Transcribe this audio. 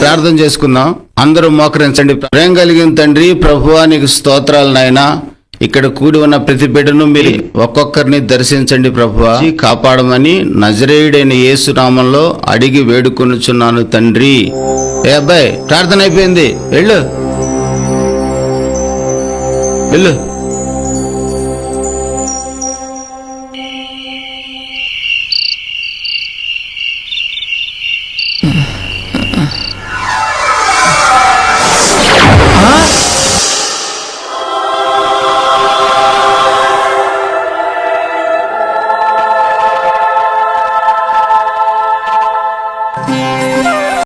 ప్రార్థన చేసుకుందాం. అందరూ మోకరించండి. ప్రేమ కలిగిన తండ్రి ప్రభువా నీకు స్తోత్రాలు నాయనా. ఇక్కడ కూడి ఉన్న ప్రతి బిడ్డను మీరు ఒక్కొక్కరిని దర్శించండి ప్రభువా. కాపాడమని నజరేయుడైన యేసు నామంలో అడిగి వేడుకొనుచున్నాను తండ్రి. ఏ అబ్బాయి ప్రార్థన అయిపోయింది. వెళ్ళు. వెళ్ళు.